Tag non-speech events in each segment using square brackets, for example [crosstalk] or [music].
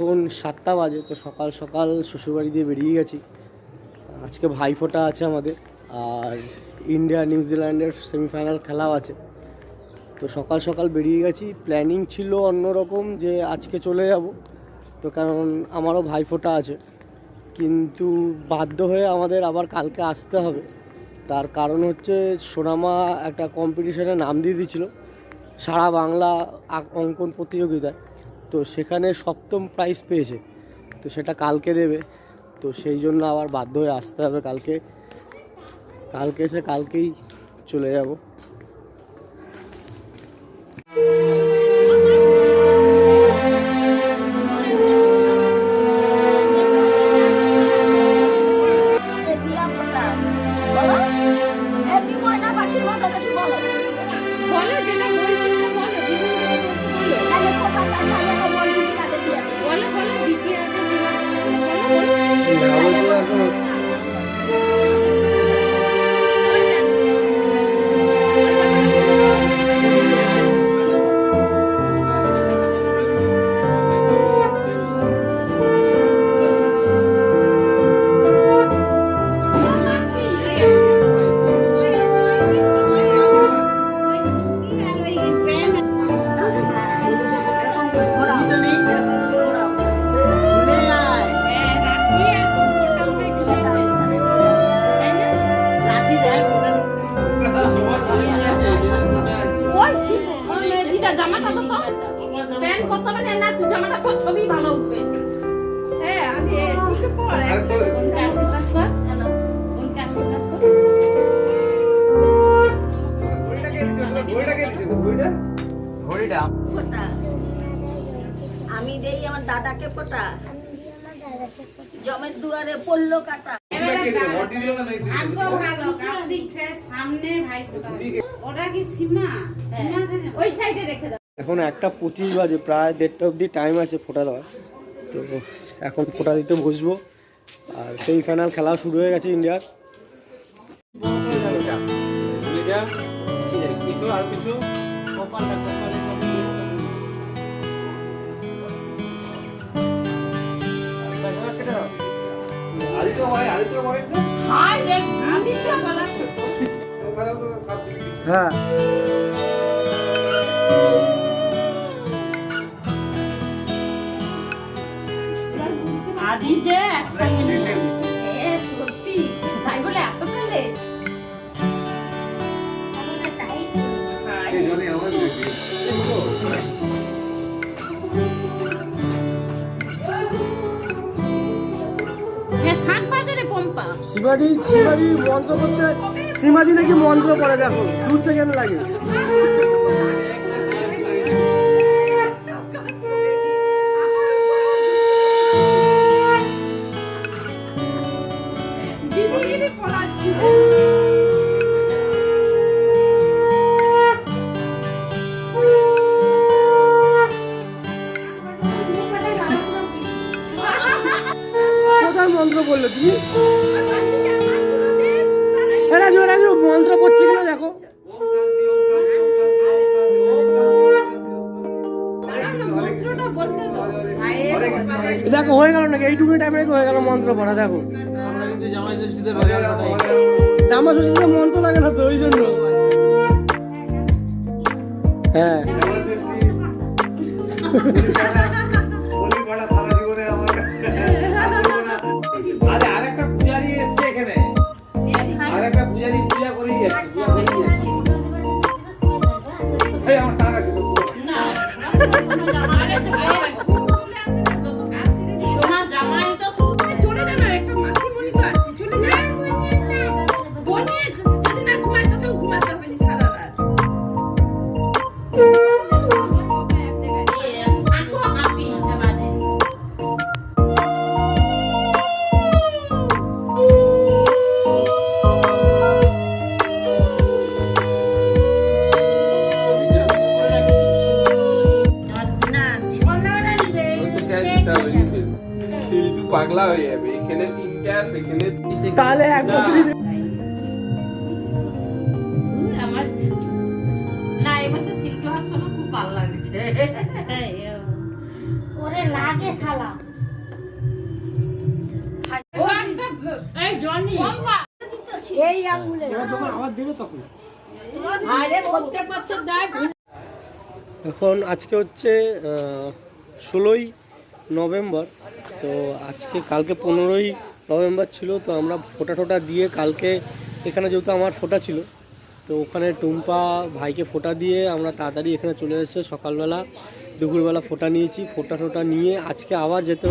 এখন সাতটা বাজে, তো সকাল সকাল শ্বশুরবাড়ি দিয়ে বেরিয়ে গেছি। আজকে ভাইফোঁটা আছে আমাদের, আর ইন্ডিয়া নিউজিল্যান্ডের সেমিফাইনাল খেলাও আছে। তো সকাল সকাল বেরিয়ে গেছি। প্ল্যানিং ছিল অন্যরকম যে আজকে চলে যাব। তো কারণ আমারও ভাইফোঁটা আছে। কিন্তু বাধ্য হয়ে আমাদের আবার কালকে আসতে হবে। তার কারণ হচ্ছে সোনামা একটা কম্পিটিশনে নাম দিয়ে দিয়েছিল। সারা বাংলা অঙ্কন প্রতিযোগিতায়। তো সেখানে সপ্তম প্রাইজ পেয়েছে। তো সেটা কালকে দেবে। তো সেই জন্য আবার বাধ্য হয়ে আসতে হবে কালকে। কালকে এসে কালকেই চলে যাব। জামাটা পর ছবি ভালো উঠবে। হ্যাঁ আগে ঠিক পড়ে বোনকে আশীর্বাদ কর বোনকে আশীর্বাদ কর। আমি দেই আমার দাদাকে ফোটা জমের দুয়ারে পড়ল কাটা। ওটা কি সীমা? সীমা ওই সাইডে রেখে দাও। এখন একটা পঁচিশ বাজে প্রায় দেড়টা অবধি টাইম আছে ফোটা দেওয়ার। তো এখন ফোটা দিতে বসবো। আর সেই ফাইনাল খেলাও শুরু হয়ে গেছে ইন্ডিয়ার। কিছু আর কিছু হয়। শিবাজি শিবাজি মন্ত্র করতে শিবাজি নাকি মন্ত্র পড়ে দেখো দু সেকেন্ড লাগে। [laughs] কোথায় মন্ত্র পড়ল তুমি? হরে কৃষ্ণ হরে কৃষ্ণ দেখো, হয়ে গেল নাকি? এইটুকুনি টাইমে হয়ে গেল মন্ত্র পড়া, দেখো। শ্বশুরকে মন্ত্র লাগে না তো, ওই জন্য। হ্যাঁ। তাহলে এক না। বছরই আমার না এবছর শিল্প আসলে খুব ভালো লাগছে। ওরে লাগে শালা। এই আঙুলে। যখন আবার দেবে তখন। প্রত্যেক বছর দেয় এখন আজকে হচ্ছে ষোলোই নভেম্বর তো আজকে কালকে পনেরোই নভেম্বর ছিল, তো আমরা ফোটা টোটা দিয়ে কালকে এখানে যেহেতু আমার ফোটা ছিল, তো ওখানে টুম্পা ভাইকে ফোটা দিয়ে আমরা তাড়াতাড়ি এখানে চলে এসেছে সকালবেলা, দুপুরবেলা ফোটা নিয়েছি। ফোটা টোটা নিয়ে আজকে আবার যেতে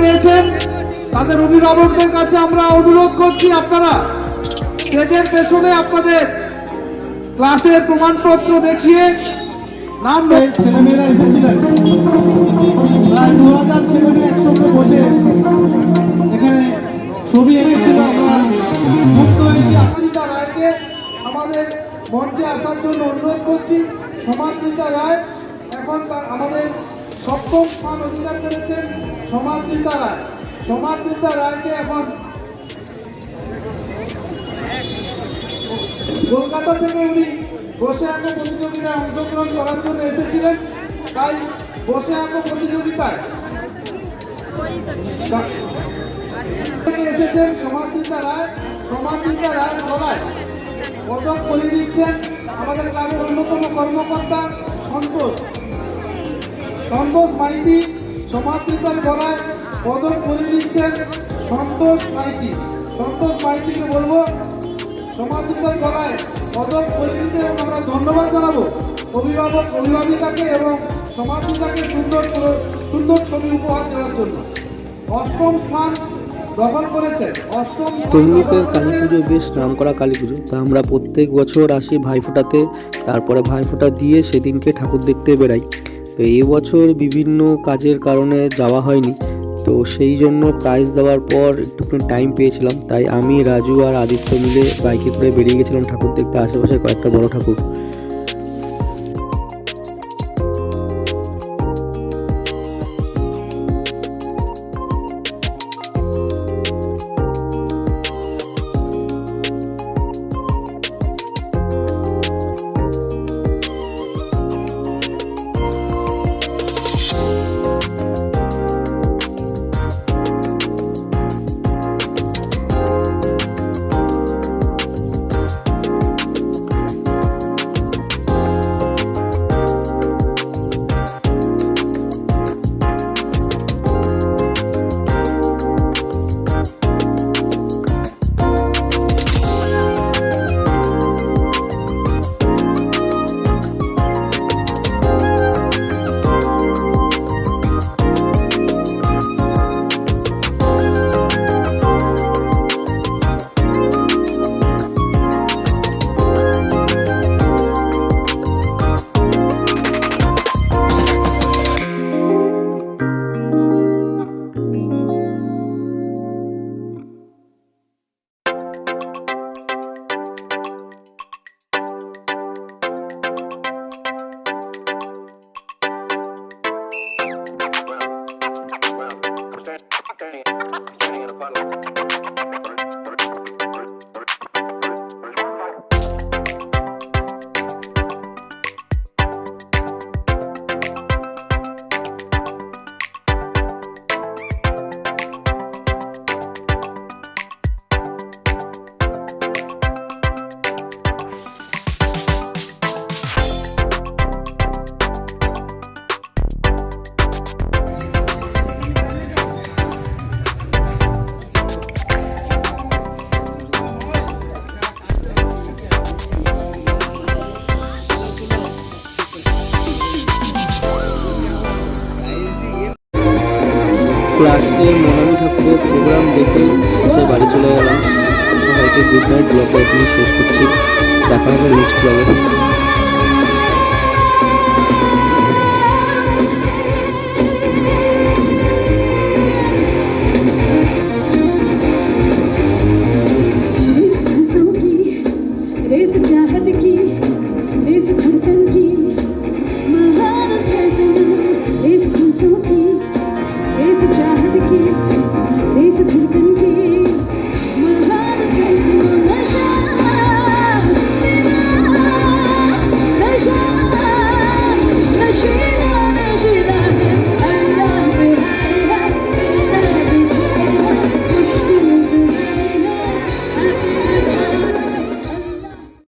পেয়েছেন। তাদের অভিভাবকদের কাছে আমরা অনুরোধ করছি আপনারা স্টেজের পেছনে আপনাদের ক্লাসের প্রমাণপত্র দেখিয়ে নাম ছেলেমেয়েরা এসেছিলেন। প্রায় দু হাজার ছেলেমেয়ে একসঙ্গে বসে এখানে ছবি এঁকেছিল আমরা। মুক্ত হয়েছি। আফ্রিকা রায়কে আমাদের মঞ্চে আসার জন্য অনুরোধ করছি। সমাদৃতা রায় এখন আমাদের সপ্তম স্থান অধিকার করেছেন। সমাদৃতা রায় সমাদৃতা রায়কে এখন কলকাতা থেকে উনি বসে আঁকো প্রতিযোগিতায় অংশগ্রহণ করার জন্য এসেছিলেন। তাই বসে আঁকো প্রতিযোগিতায় এসেছেন সমাদৃতা রায় সমাদৃতা রায় গলায় পদক বলে দিচ্ছেন আমাদের গ্রামের অন্যতম কর্মকর্তা সন্তোষ। সন্তোষ মাইতি সমাদৃতার গলায় পদক বলে দিচ্ছেন সন্তোষ মাইতি। সন্তোষ মাইতিকে বলব সমাদৃতার গলায় পদক বলে দিতে এবং আমরা ধন্যবাদ জানাব অভিভাবক অভিভাবিকাকে এবং সমাদৃতাকে সুন্দর সুন্দর ছবি উপহার দেওয়ার জন্য। অষ্টম স্থান তমলুকের কালী পুজো বেশ নামকরা কালী পুজো তা আমরা প্রত্যেক বছর আসি ভাইফোঁটাতে। তারপরে ভাইফোঁটা দিয়ে সেদিনকে ঠাকুর দেখতে বেরাই তো এবছর বিভিন্ন কাজের কারণে যাওয়া হয়নি। তো সেই জন্য প্রাইজ দেওয়ার পর একটুখানি টাইম পেয়েছিলাম। তাই আমি রাজু আর আদিত্য মিলে বাইকে করে বেরিয়ে গেছিলাম ঠাকুর দেখতে আশেপাশে কয়েকটা বড় ঠাকুর। লাস্টে মনামী ঠাকুরের প্রোগ্রাম দেখে সে বাড়ি চলে গেলাম। সবাইকে গুড নাইট ব্লগটা এখানে শেষ করছি। দেখা হবে নেক্সট ব্লগে